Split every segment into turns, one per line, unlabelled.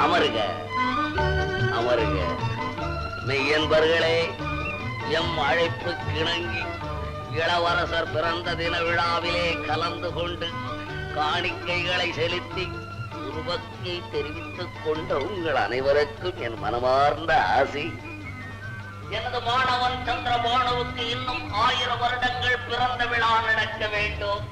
அமருக. அமருக. மெய்யன்பர்களே M அழைப்பு கிணங்கி இளவரசர் பிறந்த தின விழாவிலே கலந்து கொண்டு காணிக்கைகளை செலுத்தி உருவத்தை தெரிவித்துக் கொண்ட உங்கள் அனைவருக்கும் என் மனமார்ந்த ஆசை. எனது மாணவன் சந்திரபானுவுக்கு இன்னும் ஆயிரம் வருடங்கள் பிறந்த விழா நடக்க வேண்டும்.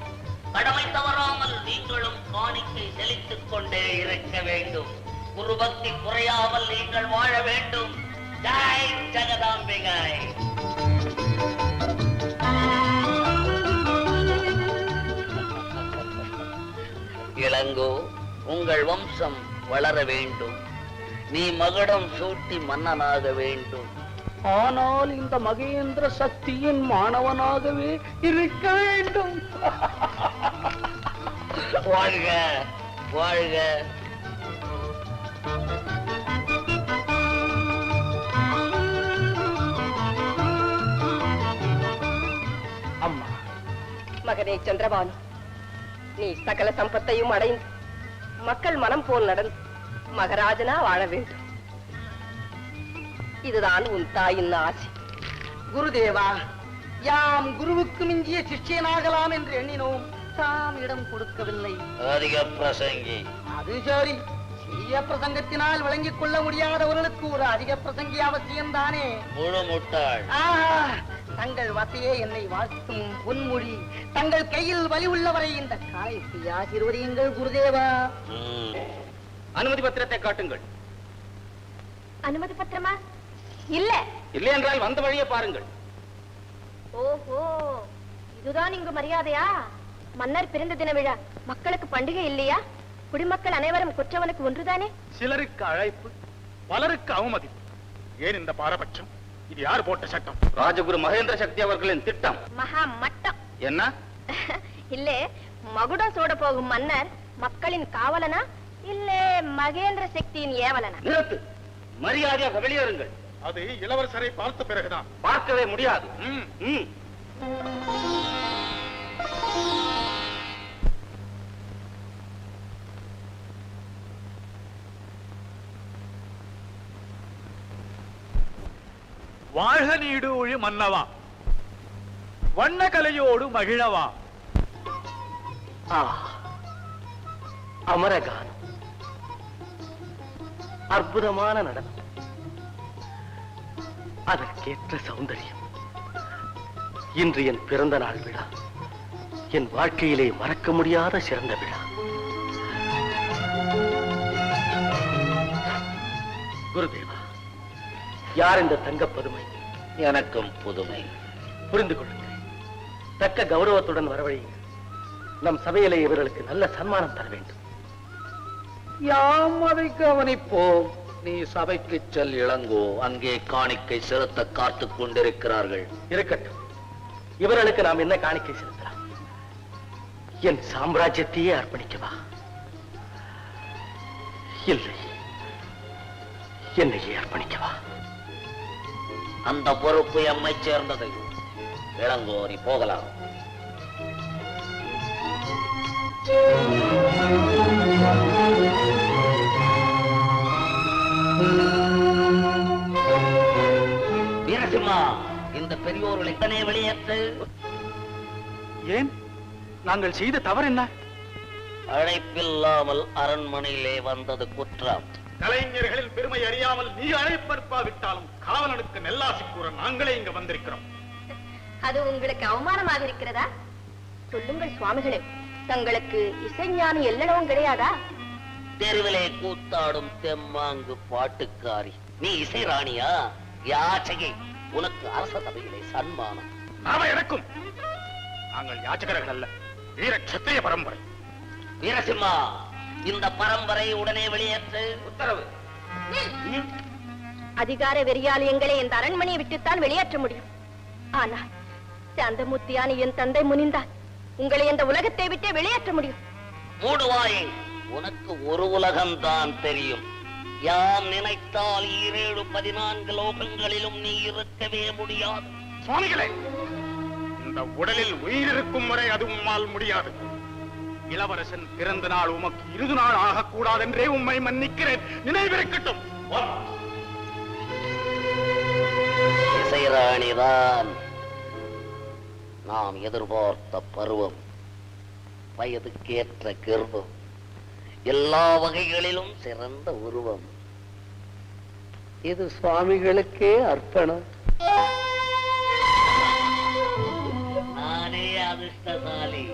கடமை தவறாமல் நீங்களும் காணிக்கை செலுத்திக் கொண்டே இருக்க வேண்டும். குருபக்தி குறையாமல் நீங்கள் வாழ வேண்டும். ஜாய் ஜெகதாம்பிகாய் இளங்கோ உங்கள் வம்சம் வளர வேண்டும். நீ மகுடம் சூட்டி மன்னனாக வேண்டும். ஆனால் இந்த மகேந்திர சக்தியின் மாணவனாகவே இருக்க வேண்டும். வாழ்க வாழ்க.
மகனே சந்திரபானு நீ சகல சம்பத்தையும் அடைந்து மக்கள் மனம் போல் நடந்து மகராஜனா வாழ வேண்டும். இதுதான் உன் தாயின் ஆசை.
குருதேவா யாம் குருவுக்கு மிஞ்சிய சிஷ்யனாகலாம் என்று எண்ணினோம். தாம் இடம் கொடுக்கவில்லை.
அதிக பிரசங்கி
அது சரி. சிறிய பிரசங்கத்தினால் விளங்கிக் கொள்ள முடியாதவர்களுக்கு ஒரு அதிக பிரசங்கி அவசியம்தானே?
முழு முட்டாள்
தங்கள் வசையே என்னை வாழ்த்தும் பொன்மொழி. தங்கள் கையில் வலி உள்ளவரை இந்த காயத்தை ஆசீர்வதியுங்கள் குருதேவா.
அனுமதி பத்திரத்தை காட்டுங்கள்.
அனுமதி பத்திரமா? இல்ல.
இல்லை என்றால் வந்த வழியை பாருங்கள்.
ஓஹோ இதுதான் இங்கு மரியாதையா? மன்னர் பிறந்த தின விழா. மக்களுக்கு பண்டிகை இல்லையா? குடிமக்கள் அனைவரும் குற்றவனுக்கு ஒன்றுதானே?
சிலருக்கு அழைப்பு பலருக்கு அவமதிப்பு. ஏன் இந்த பாரபட்சம்? இது யார் போட்ட சட்டம்?
ராஜகுரு மகேந்திர சக்தி அவர்களின் திட்டம்.
மகா மட்டம்.
என்ன?
இல்லே மகுடம் சூட போகும் மன்னர் மக்களின் காவலனா? இல்லே மகேந்திர சக்தியின் ஏவலனா?
நிறுத்து. மரியாதையாக வெளியேறுங்கள்.
அது இளவரசரை பார்த்த பிறகுதான்.
பார்க்கவே முடியாது.
வாழ்க நீடு ஒழி மன்னவா. வண்ண கலையோடு மகிழவா.
அமரகானம். அற்புதமான நடனம். அதற்கேற்ற சௌந்தரியம். இன்று என் பிறந்த நாள் விழா. என் வாழ்க்கையிலே மறக்க முடியாத சிறந்த விழா. குருதேவ் யார் இந்த தங்க பதுமை?
எனக்கும் புதுமை.
புரிந்து கொள்ளுங்கள். தக்க கௌரவத்துடன் வரவழையுங்கள். நம் சபையிலே இவர்களுக்கு நல்ல சன்மானம் தர வேண்டும்.
யாம் அதை கவனிப்போம். நீ சபைக்கு செல் இளங்கோ. அங்கே காணிக்கை செலுத்த காத்துக் கொண்டிருக்கிறார்கள்.
இருக்கட்டும். இவர்களுக்கு நாம் என்ன காணிக்கை செலுத்தலாம்? என் சாம்ராஜ்யத்தையே அர்ப்பணிக்கவா இல்லை. என்னையே அர்ப்பணிக்கவா
அந்த பொறுப்பு எம்மை சேர்ந்தது. இளங்கோ நீ போகலாம். வீரசிம்மா இந்த பெரியோர்களை எத்தனை வெளியேற்று?
ஏன்? நாங்கள் செய்த தவறு என்ன?
அழைப்பில்லாமல் அரண்மனையிலே வந்தது குற்றம்.
கலைஞர்களின் பெருமை அறியாமல் நீ அழைப்பற்பாவிட்டாலும் காவலனுக்கு நெல்லாசி கூற நாங்களே இங்க வந்திருக்கிறோம்.
அது உங்களுக்கு அவமானமாக இருக்கிறதா? சொல்லுங்கள் சுவாமிகளே. தங்களுக்கு இசைஞானி எல்லளவும் கிடையாதா?
தெருவிலே கூத்தாடும் தெம்மாங்கு பாட்டுக்காரி. நீ இசை ராணியா? யாச்சகை உனக்கு அரச சபையிலே சன்மானம்.
நாம எனக்கும். நாங்கள் யாச்சகர்கள் அல்ல. வீர கத்திரிய பரம்பரை.
வீரசிம்மா! இந்த பரம்பரை உடனே வெளியேற்று.
உத்தரவு.
அதிகார வெறியாலயங்களை இந்த அரண்மனையை விட்டுத்தான் வெளியேற்ற முடியும். ஆனால் சாந்தமூர்த்தியான என் தந்தை முனிந்தால் உங்களை இந்த உலகத்தை விட்டே வெளியேற்ற முடியும்.
மூடுவாயே உனக்கு ஒரு உலகம்தான் தெரியும். யாம் நினைத்தால் ஈரேழு பதினான்கு லோகங்களிலும் நீ இருக்கவே முடியாது.
சுவாமிகளே இந்த உடலில் உயிர் இருக்கும் வரை அது உம்மால் முடியாது. இளவரசன் பிறந்த நாள் உமக்கு இறுதி நாள் ஆகக்கூடாதென்றே உம்மை மன்னிக்கிறேன். நினைவிருக்கட்டும்.
இசைராணிதான் நாம் எதிர்பார்த்த பருவம் வயதுக்கேற்ற கர்வம் எல்லா வகைகளிலும் சிறந்த உருவம். இது சுவாமிகளுக்கே அர்ப்பணம். நானே அதிர்ஷ்டசாலி.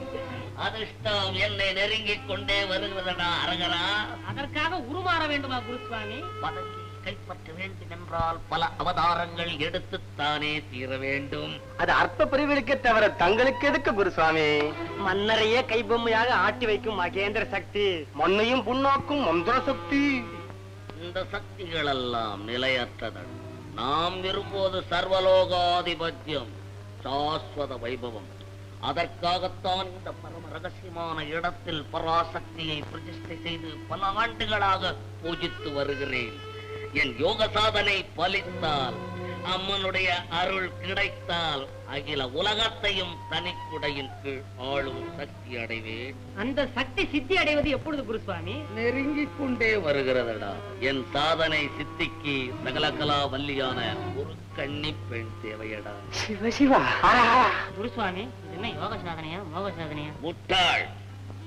அதிர்ஷ்டம் என்னை நெருங்கிக் கொண்டே வருகிறதா அரகரா?
அதற்காக உருமாற வேண்டுமா குருசுவாமி?
பதவியை கைப்பற்ற வேண்டும் என்றால் பல அவதாரங்கள் எடுத்துத்தானே தீர வேண்டும்.
அது அற்ப பிரிவிற்கே தவிர தங்களுக்கு எதுக்கு குருசுவாமி? மன்னரையே கைபொம்மையாக ஆட்டி வைக்கும் மகேந்திர சக்தி. மண்ணையும் புண்ணாக்கும் மந்திர சக்தி.
இந்த சக்திகள் எல்லாம் நிலையற்றதன் நாம் விரும்புவது சர்வலோகாதிபத்தியம் சாஸ்வத வைபவம். அதற்காகத்தான் இந்த பரம ரகசியமான இடத்தில் பராசக்தியை பிரதிஷ்டை செய்து பல ஆண்டுகளாக பூஜித்து வருகிறேன். என் யோக சாதனை பலித்தால் அம்மனுடைய அருள் கிடைத்தால் அகில உலகத்தையும் தனிக்குடையின் கீழ் ஆளும் சக்தி அடைவேன்.
அந்த சக்தி சித்தி அடைவது எப்பொழுது குருசுவாமி?
நெருங்கிக் கொண்டே வருகிறதடா. என் சாதனை சித்திக்கு சகலகலா வல்லியான ஒரு கன்னி பெண் தேவையடா.
சிவ சிவா.
குருசுவாமி இது என்ன யோக சாதனையா மோக சாதனையா?
முட்டாள்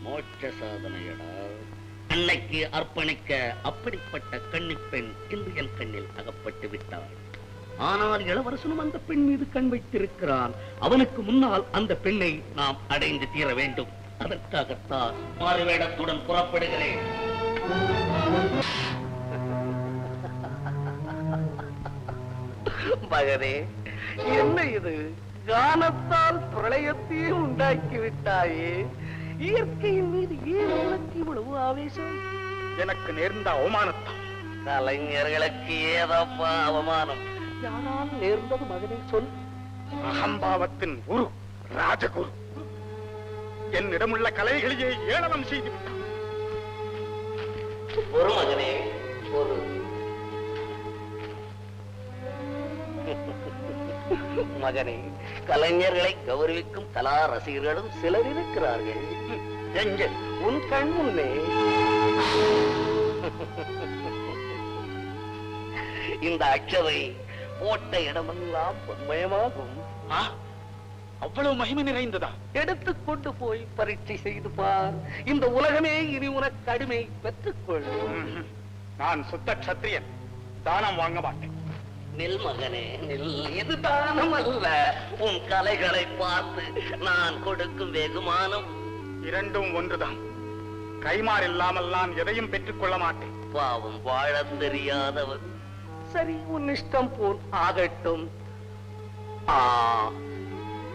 மோட்ச சாதனையடா. அன்னைக்கு அர்ப்பணிக்க அப்படிப்பட்ட கன்னி பெண் இன்று என் கண்ணில் அகப்பட்டு விட்டாள். ஆனால் இளவரசனும் அந்த பெண் மீது கண் வைத்திருக்கிறான். அவனுக்கு முன்னால் அந்த பெண்ணை நாம் அடைந்து தீர வேண்டும். அதற்காகத்தான் மாறுவேடத்துடன் புறப்படுகிறேன்.
மகனே என்ன இது? கானத்தால் பிரளயத்தையே உண்டாக்கி விட்டாயே இயற்கையின் மீது ஏன் உனக்கு இவ்வளவு ஆவேசம்?
எனக்கு நேர்ந்த அவமானத்தால்
கலைஞர்களுக்கு ஏதப்பா அவமானம்?
யாரால் நேர்ந்தது மகனே சொல்.
அகம்பாவத்தின் குரு ராஜகுரு. என்னிடமுள்ள கலைகளையே ஏளனம் செய்து
ஒரு மகனே ஒரு. மகனே கலைஞர்களை கௌரவிக்கும் கலா ரசிகர்களும் சிலர் இருக்கிறார்கள்.
எங்கே? உன் கண் முன்னே.
இந்த அச்சதை போட்ட இடமெல்லாம் பொன்மயமாகும்
அவ்வளவு மகிமை நிறைந்ததா?
எடுத்துக் கொண்டு போய் பரீட்சை செய்து பார். இந்த உலகமே இனி உனக்கு அடிமை பெற்றுக்கொள்.
நான் சுத்த க்ஷத்திரியன் தானம் வாங்க மாட்டேன்.
நில் மகனே நில். இது தானம் அல்ல. உன் கலைகளை பார்த்து நான் கொடுக்கும் வெகுமானம்.
இரண்டும் ஒன்றுதான். கைமாறு இல்லாமல் நான் எதையும் பெற்றுக் கொள்ள மாட்டேன்.
பாவம் வாழத் தெரியாதவன்.
சரி உன் இஷ்டம் போல் ஆகட்டும்.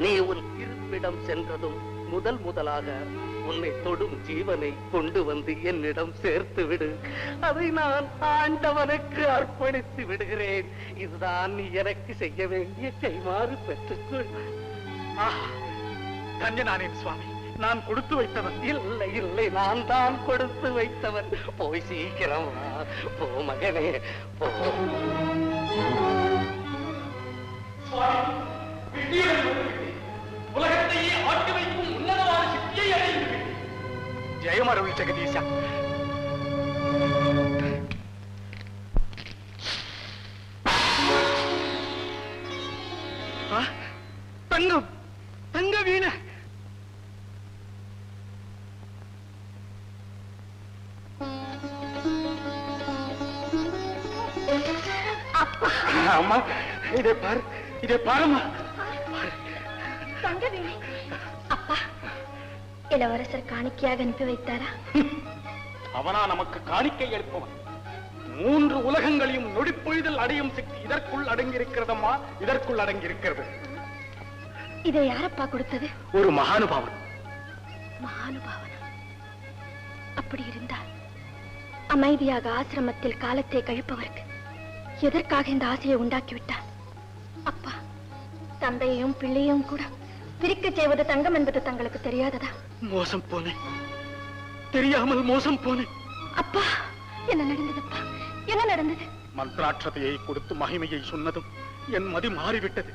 நீ உன் இருப்பிடம் சென்றதும் முதல் முதலாக
உன்னை தொடும் ஜீவனை கொண்டு வந்து என்னிடம் சேர்த்து விடு அதை நான் ஆண்டவனுக்கு அர்ப்பணித்து விடுகிறேன். இதுதான் நீ எனக்கு செய்ய வேண்டிய கைமாறு பெற்றுக்கொள்.
ஆஹா, சுவாமி. நான் கொடுத்து வைத்தவன்.
இல்லை இல்லை நான் தான் கொடுத்து வைத்தவன். போய் சீக்கிரம் போ மகனே போ.
உலகத்தையே ஆட்டி வைக்கும் உன்னதமான சக்தியை அடைந்து ஜெயமருள் ஜெகதீசா. அம்மா இதை பாரு இதை பாருமா
தங்கவேணி அப்பா இளவரசர் காணிக்கையாக அனுப்பி வைத்தாரா?
அவனா நமக்கு காணிக்கை எடுப்பவன் மூன்று உலகங்களையும் நொடிப்பொழுதில் அடையும் சக்தி இதற்குள் அடங்கியிருக்கிறதம்மா இதற்குள் அடங்கியிருக்கிறது.
இதை யாரப்பா கொடுத்தது?
ஒரு மகானுபாவன்.
மகானுபாவனா? அப்படி இருந்தால் அமைதியாக ஆசிரமத்தில் காலத்தை கழிப்பவருக்கு எதற்காக இந்த ஆசையை உண்டாக்கி விட்டார் அப்பா தந்தையையும் பிள்ளையும் கூட பிரிக்கச் செய்வது தங்கம் என்பது தங்களுக்கு தெரியாததா?
மோசம் போனேன். தெரியாமல் மோசம் போனேன்.
அப்பா என்ன நடந்ததப்பா? என்ன நடந்தது?
மந்திராட்சதையை கொடுத்து மகிமையை சொன்னதும் என் மதி மாறிவிட்டது.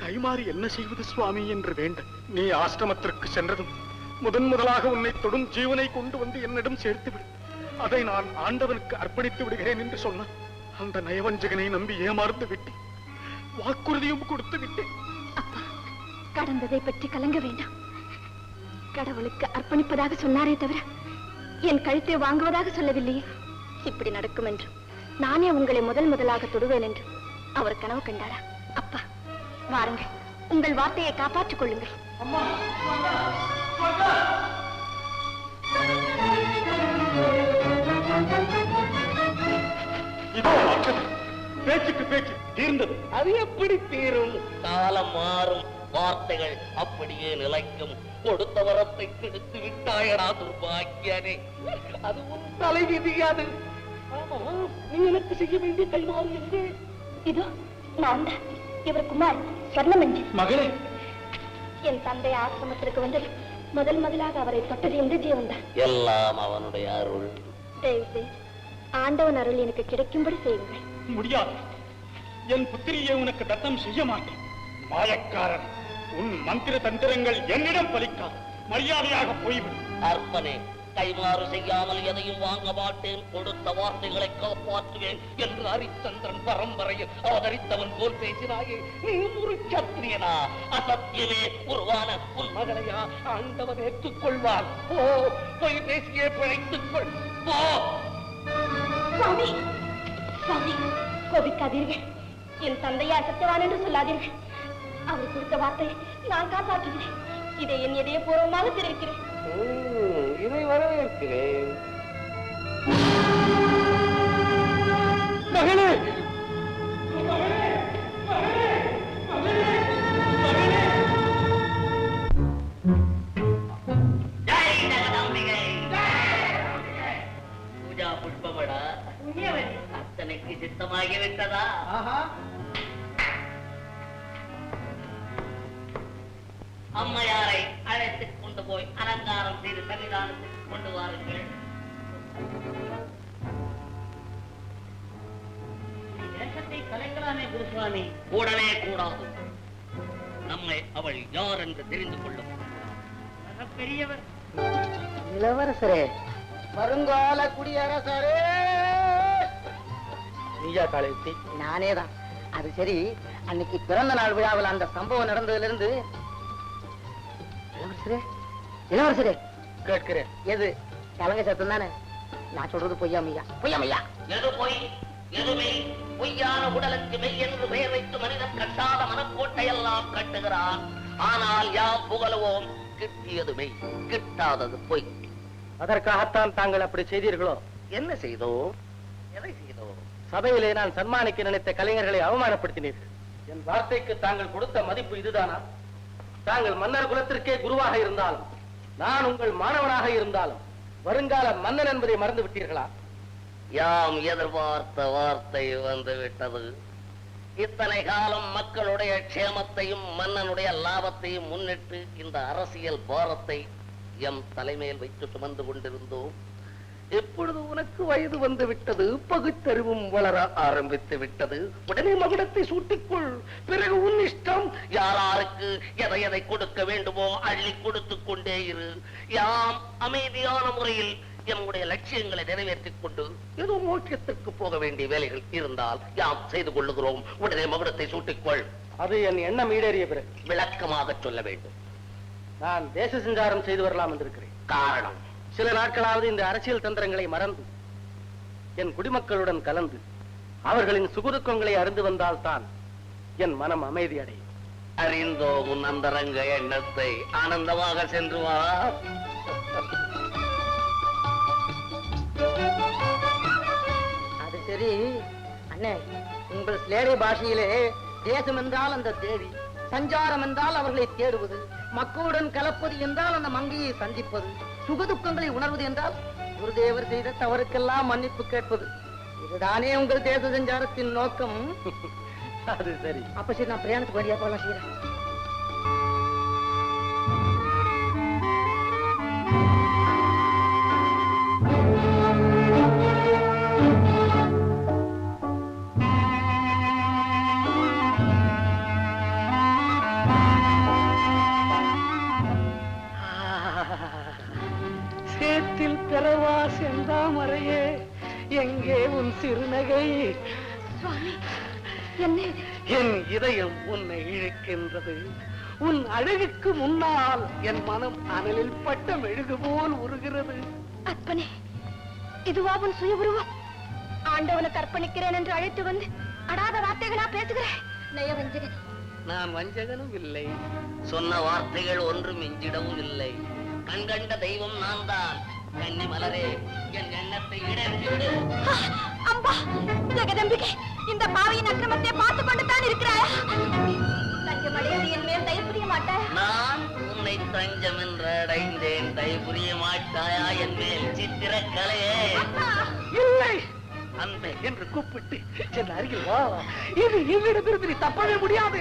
கைமாறி என்ன செய்வது சுவாமி என்று வேண்ட நீ ஆசிரமத்திற்கு சென்றதும் முதன் முதலாக உன்னை தொடும் ஜீவனை கொண்டு வந்து என்னிடம் சேர்த்து விடு அதை நான் ஆண்டவனுக்கு அர்ப்பணித்து விடுகிறேன் என்று சொன்னான். அந்த நயவஞ்சகனை நம்பி ஏமாறுந்து விட்டேன். வாக்குறுதியும் கொடுத்து விட்டேன்.
அப்பா கடந்ததை பற்றி கலங்க வேண்டாம். கடவுளுக்கு அர்ப்பணிப்பதாக சொன்னாரே தவிர என் கழுத்தை வாங்குவதாக சொல்லவில்லையே. இப்படி நடக்கும் என்று நானே உங்களை முதல் முதலாக தொடுவேன் என்று அவர் கனவு கண்டாரா? அப்பா வாருங்கள். உங்கள் வார்த்தையை காப்பாற்றிக் கொள்ளுங்கள்.
இதோ. பேச்சுக்கு பேச்சு தீர்ந்தது.
அது எப்படி தீரும்? காலம் மாறும் வார்த்தைகள் அப்படியே நிலைக்கும். கொடுத்த வரத்தை கெடுத்து விட்டாயடா துர்பாக்கியனே. அது உன் தலைவிதி அது. ஆமா நீ எனக்கு செய்ய வேண்டிய கைமாறு எங்கே?
இதோ நான் தான் இவர் குமார் சொர்ணமஞ்சி.
மகளே.
என் தந்தை ஆசிரமத்திற்கு வந்தது முதல் முதலாக அவரை தொட்டது இந்த ஜீவன் தான்
எல்லாம் அவனுடைய அருள்.
தயவு செய்து ஆண்டவன் அருள் எனக்கு கிடைக்கும்படி செய்யுங்கள்.
முடியாது. என் புத்திரியை உனக்கு தத்தம் செய்ய மாட்டேன். மாயக்காரன் உன் மந்திர தந்திரங்கள் என்னிடம் பலிக்காது. மரியாதையாக போய்விடு.
அர்ப்பனே கைமாறு செய்யாமல் எதையும் வாங்க மாட்டேன். கொடுத்த வார்த்தைகளை காப்பாற்றுவேன் என்று ஹரிச்சந்திரன் பரம்பரையில் அவதரித்தவன் போல் பேசினாயே நீ ஒரு சத்திரியனா அசத்தியமே உருவான உன் மகளையா? ஆண்டவன் ஏற்றுக்கொள்வார் போ போய் பேசியே பிழைத்துக் கொள். போ.
சுவாமி. சுவாமி கோபிக்காதீர்கள். என் தந்தையா சத்தியவான் என்று சொல்லாதீர்கள். அவர் கொடுத்த வார்த்தையை நான் காப்பாற்றுகிறேன். இதை என் இதய பூர்வமாக தெரிவிக்கிறேன்
இதை வரவேற்கிறேன்.
மகளே
சித்தமாகி விட்டதா அம்மையாரை அழைத்துக் கொண்டு போய் அலங்காரம் செய்து சன்னிதானத்துக்கு கொண்டு வாருங்கள் கலைக்கலாமே குருசுவாமி கூடவே கூடாது நம்மை அவள் யார் என்று தெரிந்து கொள்ளும் பெரியவர்
இளவரசரே வருங்கால குடியரசரே
நீயா காலேத்தி
நானே தான் அது சரி அன்னைக்கு பிறந்த நாள் விழாவில் அந்த சம்பவம் நடந்ததுல இருந்து இளவரசரே இளவரசரே.
கேட்கிறேன்.
எது? கலங்க சத்தம் தானே? நான் சொல்றது
எது பொய்? எது மெய்? பொய்யான உடலுக்கு மெய் என்று பெயர் வைத்து மனிதன் கட்டாத மனக்கோட்டை எல்லாம் கட்டுகிறான். ஆனால் யாம் புகழுவோம்? கிட்டியது மெய் கிட்டாதது பொய்.
அதற்காகத்தான் தாங்கள் அப்படி செய்தீர்களோ?
என்ன செய்தோம்? எதை செய்தோம்?
சபையிலே நான் சன்மானிக்க நினைத்த கலைஞர்களை அவமானப்படுத்தினீர்கள். என் வார்த்தைக்கு தாங்கள் கொடுத்த மதிப்பு இதுதானா? தாங்கள் மன்னர் குலத்திற்கே குருவாக இருந்தாலும் நான் உங்கள் மாணவனாக இருந்தாலும் வருங்கால மன்னன் என்பதை மறந்து விட்டீர்களா?
யாம் எதிர்பார்த்த வார்த்தை வந்து விட்டது. இத்தனை காலம் மக்களுடைய க்ஷேமத்தையும் மன்னனுடைய லாபத்தையும் முன்னிட்டு இந்த அரசியல் பாரத்தை எம் தலைமையில் வைத்து சுமந்து கொண்டிருந்தோம். இப்பொழுது உனக்கு வயது வந்து விட்டது? பகுத்தறிவும் வளர ஆரம்பித்து விட்டது. உடனே மகுடத்தை சூட்டிக்கொள். பிறகு உன் இஷ்டம். யாராருக்கு எதை எதை கொடுக்க வேண்டுமோ அள்ளி கொடுத்துக் கொண்டே இரு. யாம் அமைதியான முறையில் எம்முடைய லட்சியங்களை நிறைவேற்றிக் கொண்டு ஏதோ மோட்சத்திற்கு போக வேண்டிய வேலைகள் இருந்தால் யாம் செய்து கொள்ளுகிறோம். உடனே மகுடத்தை சூட்டிக்கொள்.
அது என் எண்ணம் ஈடேறிய பிறகு.
விளக்கமாக சொல்ல வேண்டும்.
நான் தேச சஞ்சாரம் செய்து வரலாம் என்றிருக்கிறேன்.
காரணம்.
சில நாட்களாவது இந்த அரசியல் தந்திரங்களை மறந்து என் குடிமக்களுடன் கலந்து அவர்களின் சுகுதுக்கங்களை அறிந்து வந்தால்தான் என் மனம் அமைதி அடையும்.
அறிந்தோ உன் அந்தரங்க எண்ணத்தை ஆனந்தமாக சென்று வா.
அது சரி. அண்ணே உங்கள் சிலேடை பாஷையிலே தேசம் என்றால் அந்த தேவி சஞ்சாரம் என்றால் அவர்களை தேடுவது மக்களுடன் கலப்பது என்றால் அந்த மங்கையை சந்திப்பது. சுகதுக்கங்களை உணர்வது என்றால் குருதேவர் செய்த தவறுக்கெல்லாம் மன்னிப்பு கேட்பது. இதுதானே உங்கள் தேச சஞ்சாரத்தின் நோக்கம். அது சரி. அப்ப சரி நான் பிரயாணத்துக்கு வழியா போலாம் செய்யறேன்
உன் அழகுக்கு முன்னால் என் மனம் அனலில் பட்ட மெழுகு போல் உருகிறது.
அற்பனே இதுவா உன் சுய உருவம்? ஆண்டவனுக்கு அர்ப்பணிக்கிறேன் என்று அழைத்து வந்து அடாத வார்த்தைகளா பேசுகிறேன் நயவஞ்சகன்
நான் வஞ்சகனும் இல்லை.
சொன்ன வார்த்தைகள் ஒன்றும் மிஞ்சிடவும் இல்லை. கண்கண்ட தெய்வம் நான் தான் கன்னி மலரே என் எண்ணத்தை இடர்த்தி விடு.
அம்பா ஜெகதம்பிகை இந்த பாவியின் அக்கிரமத்தை பார்த்து கொண்டு தான் இருக்கிறாயா? தஞ்சம் அடைந்து என் மாட்டாயா
நான் உன்னை தஞ்சம் என்று அடைந்தேன். தயவு புரிய மாட்டாயா என் மேல் சித்திரக்கலையே
இல்லை. அன்பே என்று கூப்பிட்டு என் அருகில் வா. இது என்னிடமிருந்து நீ தப்பவே முடியாது.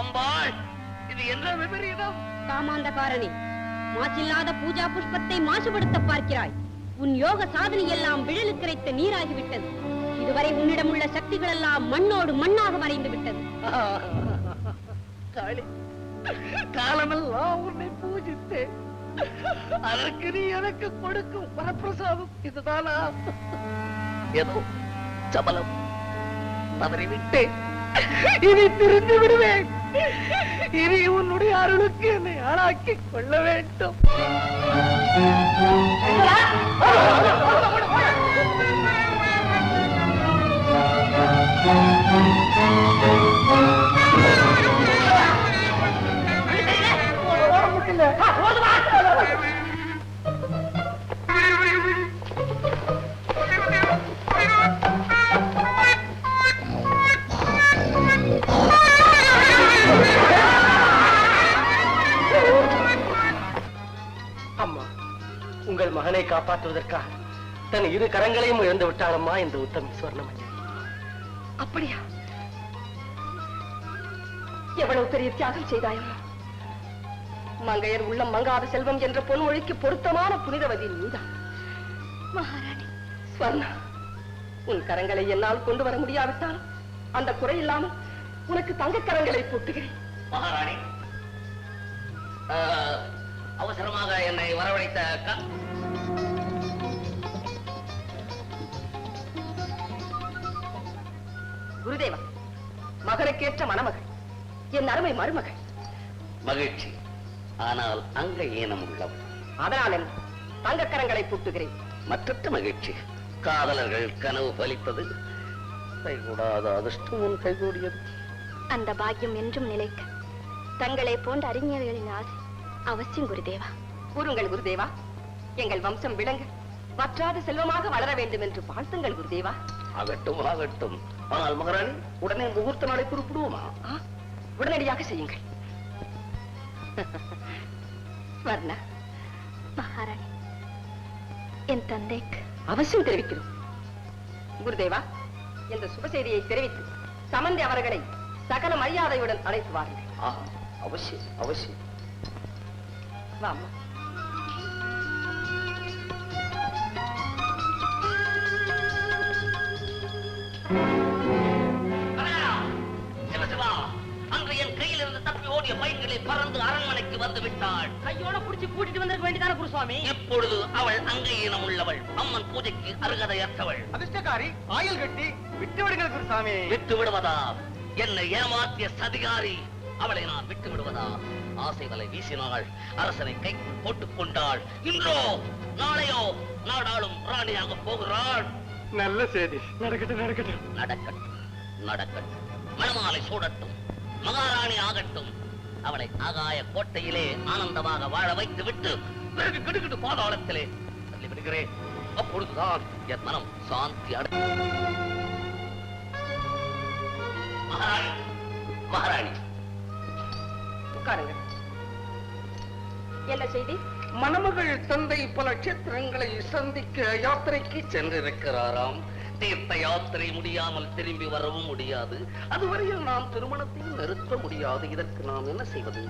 அம்பாள் இது என்ன விபரீதம்?
காமாந்தகாரனே மாசில்லாத பூஜா புஷ்பத்தை மாசுபடுத்த பார்க்கிறாய். உன் யோக சாதனை எல்லாம் விழலுக்கு கிடைத்த நீராகிவிட்டது. இதுவரை உன்னிடம் உள்ள சக்திகள் எல்லாம் மண்ணோடு மண்ணாக மறைந்து விட்டது.
காலமெல்லாம் உன்னை பூஜித்தேன். அதற்கு நீ எனக்கு கொடுக்கும் வரப்பிரசாதம் இதுதானா? ஏதோ சபலம். தவறிவிட்டேன். இனி திரிந்து விடுவேன். இனி உன்னுடைய அருளுக்கு என்னை ஆளாக்கிக் கொள்ள வேண்டும். அம்மா காப்பாற்றுவதற்காக. தன் இரு கரங்களையும் இழந்து விட்டாளம்மா இந்த உத்தமி சுவர்ணமணி
அப்படியா? எவ்வளவு பெரிய தியாகம் செய்தாயம்மா மங்கையர் உள்ளம் மங்காத செல்வம் என்ற பொன்மொழிக்கு பொருத்தமான புனிதவதி நீதான். மகாராணி ஸ்வர்ணா உன் கரங்களை என்னால் கொண்டு வர முடியாவிட்டாலும் அந்த குறை இல்லாமல் உனக்கு தங்க கரங்களை பூட்டுகிறேன்.
மகாராணி ஆஹ், அவசரமாக என்னை வரவழைத்த
குருதேவா மகனுக்கேற்ற மணமகள் என் அருமை மருமகள்.
மகிழ்ச்சி. ஆனால் அங்க ஈனம் உள்ளவள்
அதனால் என்ன தங்க கரங்களை பூட்டுகிறேன்.
மற்றற்ற மகிழ்ச்சி. காதலர்கள் கனவு பலிப்பது கைகூடாத அதிர்ஷ்டம் உன் கைகூடியது.
அந்த பாக்கியம் என்றும் நிலைக்க தங்களை போன்ற அறிஞர்களின் ஆசை அவசியம் குருதேவா. கூறுங்கள் குருதேவா எங்கள் வம்சம் விளங்க. வற்றாத செல்வமாக வளர வேண்டும் என்று வாழ்த்துங்கள் குருதேவா.
ஆகட்டும் ஆகட்டும். ஆனால் மகாராணி உடனே முகூர்த்த நாளை குறிப்பிடுவோமா?
உடனடியாக செய்யுங்கள். ஸ்வர்ணா மகாராணி என் தந்தைக்கு அவசியம் தெரிவிக்கிறோம். குருதேவா இந்த சுப செய்தியை தெரிவித்து சமந்தி அவர்களை சகல மரியாதையுடன் அழைத்து வாருங்கள்.
அவசியம் அவசியம்.
வாம்மா.
இப்பொழுது அவள் அங்கீனம் உள்ளவள் அம்மன் பூஜைக்கு அருகதையற்றவள்
அதிர்ஷ்டக்காரி ஆயுள் கட்டி விட்டு விடுங்கள் குருசாமி
விட்டு விடுவதா என்னை ஏமாற்றிய சதிகாரி அவளை நான் விட்டு விடுவதா ஆசை வலை வீசினாள் அரசனை கைக்குள் போட்டுக் கொண்டாள் இன்றோ நாளையோ நாடாளும் ராணியாக போகிறாள்
நல்ல செய்தி. நடக்கட்டும் நடக்கட்டும்.
நடக்கட்டும் நடக்கட்டும். மணமாலை சூடட்டும் மகாராணி ஆகட்டும். அவளை ஆகாய கோட்டையிலே ஆனந்தமாக வாழ வைத்து விட்டு பிறகு கிடுகிடு பாதாளத்திலே தள்ளி விடுகிறேன். அப்பொழுதுதான் என் மனம் சாந்தி அடை மகாராணி மகாராணி.
உட்காருங்க. என்ன செய்தி?
மணமகள் தந்தை பல நட்சத்திரங்களை சந்திக்க யாத்திரைக்கு சென்றிருக்கிறாராம். தீர்த்த யாத்திரை முடியாமல் திரும்பி வரவும் முடியாது. அதுவரையில் நாம் திருமணத்தை நிறுத்த முடியாது. இதற்கு நாம் என்ன செய்வது?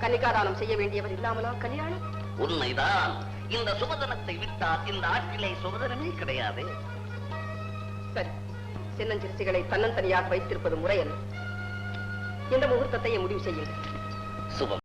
கன்னிகாதானம் செய்ய வேண்டியவர் இல்லாமலா கல்யாணம்
உண்மைதான். இந்த சுபதனத்தை விட்டால் இந்த ஆற்றிலே சுபதனமே கிடையாது.
சரி. சின்னஞ்சிறுசிகளை தன்னந்தனியாக வைத்திருப்பது முறையல்ல. இந்த முகூர்த்தத்தை முடிவு செய்யுங்கள்.
சுபம்.